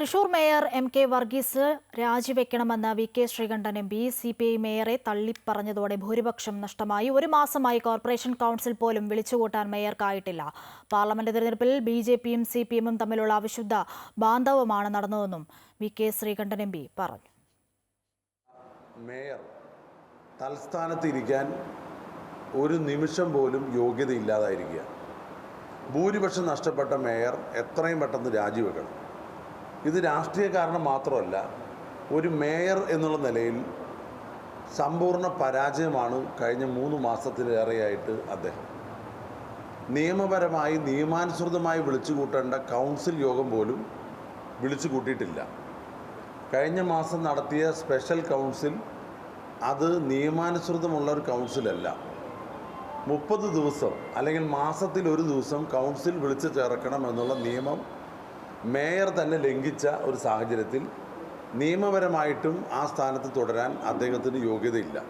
Thrissur mayor M K Varghese രാജിവെക്കണമെന്ന് V K Sreekandan M P C P I മേയറെ തള്ളിപ്പറഞ്ഞതോടെ ഭൂരിപക്ഷം നഷ്ടമായി. ഒരു മാസമായി കോർപ്പറേഷൻ കൗൺസിൽ പോലും വിളിച്ചുകൂട്ടാൻ മേയർക്കായിട്ടില്ല. പാർലമെന്റ് തെരഞ്ഞെടുപ്പിൽ ബി ജെ പിയും സി പി എമ്മും തമ്മിലുള്ള അവിശുദ്ധ ബാന്ധവമാണ് നടന്നതെന്നും V K Sreekandan M P പറഞ്ഞു. മേയർ തൽസ്ഥാനത്തിരിക്കാൻ ഒരു നിമിഷം പോലും യോഗ്യതയില്ലാതായിരിക്കുക. ഭൂരിപക്ഷം നഷ്ടപ്പെട്ട മേയർ എത്രയും പെട്ടെന്ന് രാജിവെക്കണം. ഇത് രാഷ്ട്രീയ കാരണം മാത്രമല്ല ഒരു മേയർ എന്നുള്ള നിലയിൽ സമ്പൂർണ പരാജയമാണ് കഴിഞ്ഞ മൂന്ന് മാസത്തിലേറെയായിട്ട് അദ്ദേഹം. നിയമപരമായി നിയമാനുസൃതമായി വിളിച്ചു കൂട്ടേണ്ട കൗൺസിൽ യോഗം പോലും വിളിച്ചു കൂട്ടിയിട്ടില്ല. കഴിഞ്ഞ മാസം നടത്തിയ സ്പെഷ്യൽ കൗൺസിൽ അത് നിയമാനുസൃതമുള്ള ഒരു കൗൺസിലല്ല. മുപ്പത് ദിവസം അല്ലെങ്കിൽ മാസത്തിൽ ഒരു ദിവസം കൗൺസിൽ വിളിച്ചു ചേർക്കണം എന്നുള്ള നിയമം മേയർ തന്നെ ലംഘിച്ച ഒരു സാഹചര്യത്തിൽ നിയമപരമായിട്ടും ആ സ്ഥാനത്ത് തുടരാൻ അദ്ദേഹത്തിന് യോഗ്യതയില്ല.